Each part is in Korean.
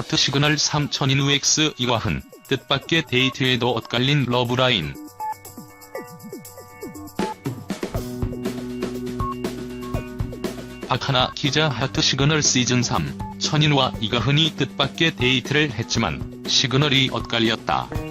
하트 시그널 3 천인우 X 이과흔 뜻밖의 데이트에도 엇갈린 러브라인 박하나 기자 하트 시그널 시즌 3 천인우와 이가흔이 뜻밖의 데이트를 했지만 시그널이 엇갈렸다.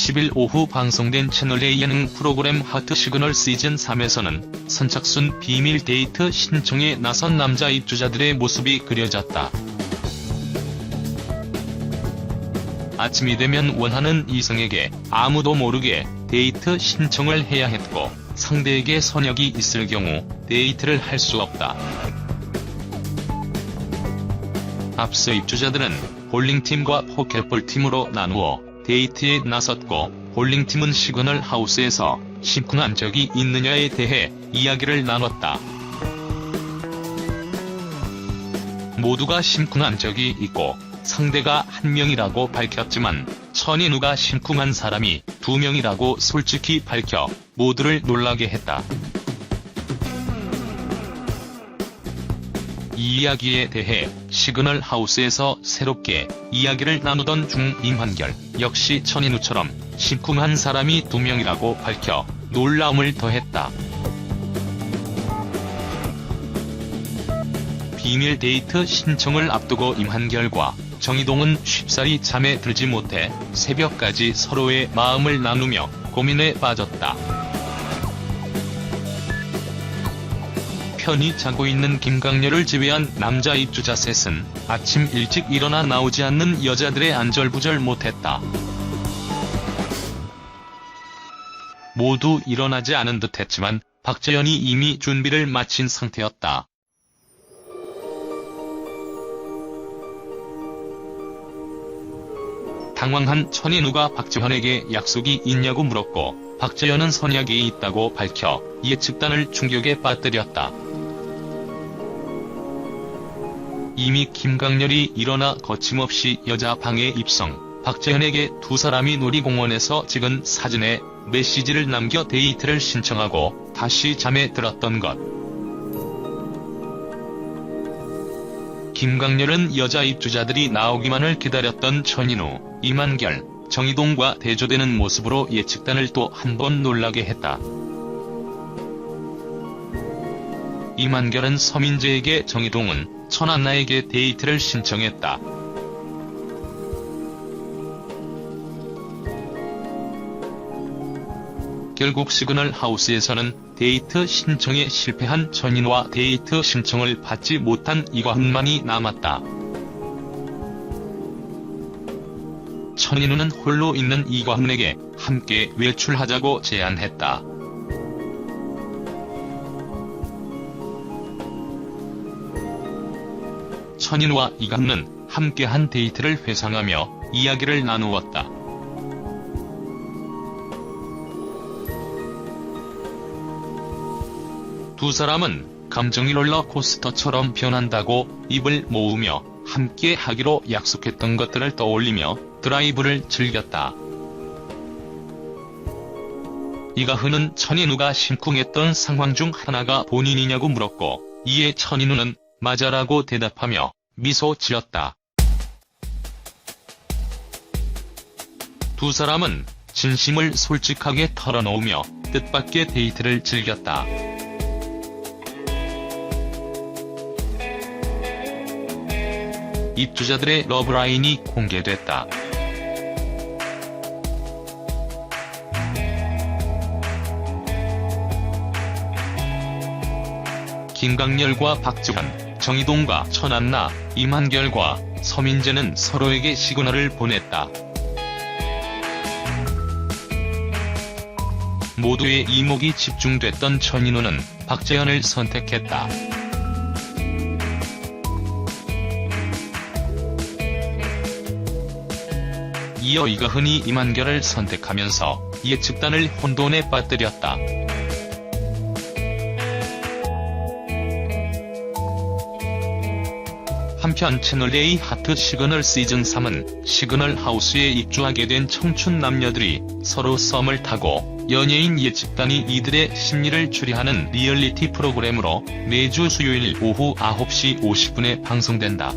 10일 오후 방송된 채널A 예능 프로그램 하트 시그널 시즌 3에서는 선착순 비밀 데이트 신청에 나선 남자 입주자들의 모습이 그려졌다. 아침이 되면 원하는 이성에게 아무도 모르게 데이트 신청을 해야 했고 상대에게 선약이 있을 경우 데이트를 할 수 없다. 앞서 입주자들은 볼링팀과 포켓볼팀으로 나누어 데이트에 나섰고 볼링팀은 시그널 하우스에서 심쿵한 적이 있느냐에 대해 이야기를 나눴다. 모두가 심쿵한 적이 있고 상대가 한 명이라고 밝혔지만 천인우가 심쿵한 사람이 두 명이라고 솔직히 밝혀 모두를 놀라게 했다. 이 이야기에 대해 시그널 하우스에서 새롭게 이야기를 나누던 중 임한결 역시 천인우처럼 심쿵한 사람이 두 명이라고 밝혀 놀라움을 더했다. 비밀 데이트 신청을 앞두고 임한결과 정희동은 쉽사리 잠에 들지 못해 새벽까지 서로의 마음을 나누며 고민에 빠졌다. 편히 자고 있는 김강렬을 제외한 남자 입주자 셋은 아침 일찍 일어나 나오지 않는 여자들의 안절부절 못했다. 모두 일어나지 않은 듯했지만 박재현이 이미 준비를 마친 상태였다. 당황한 천인우가 박재현에게 약속이 있냐고 물었고 박재현은 선약이 있다고 밝혀 예측단을 충격에 빠뜨렸다. 이미 김강렬이 일어나 거침없이 여자 방에 입성, 박재현에게 두 사람이 놀이공원에서 찍은 사진에 메시지를 남겨 데이트를 신청하고 다시 잠에 들었던 것. 김강렬은 여자 입주자들이 나오기만을 기다렸던 천인우, 이만결, 정희동과 대조되는 모습으로 예측단을 또 한 번 놀라게 했다. 이만결은 서민재에게 정희동은 천안나에게 데이트를 신청했다. 결국 시그널 하우스에서는 데이트 신청에 실패한 천인과 데이트 신청을 받지 못한 이과훈만이 남았다. 천인우는 홀로 있는 이과훈에게 함께 외출하자고 제안했다. 천인과 이강은 함께한 데이트를 회상하며 이야기를 나누었다. 두 사람은 감정이 롤러코스터처럼 변한다고 입을 모으며 함께 하기로 약속했던 것들을 떠올리며 드라이브를 즐겼다. 이가흔은 천인우가 심쿵했던 상황 중 하나가 본인이냐고 물었고 이에 천인우는 맞아라고 대답하며 미소 지었다. 두 사람은 진심을 솔직하게 털어놓으며 뜻밖의 데이트를 즐겼다. 입주자들의 러브라인이 공개됐다. 김강렬과 박지현, 정희동과 천안나, 임한결과 서민재는 서로에게 시그널을 보냈다. 모두의 이목이 집중됐던 천인우는 박재현을 선택했다. 이어 이가흔이 임한결을 선택하면서 예측단을 혼돈에 빠뜨렸다. 한편 채널A 하트 시그널 시즌 3은 시그널 하우스에 입주하게 된 청춘 남녀들이 서로 썸을 타고 연예인 예측단이 이들의 심리를 추리하는 리얼리티 프로그램으로 매주 수요일 오후 9시 50분에 방송된다.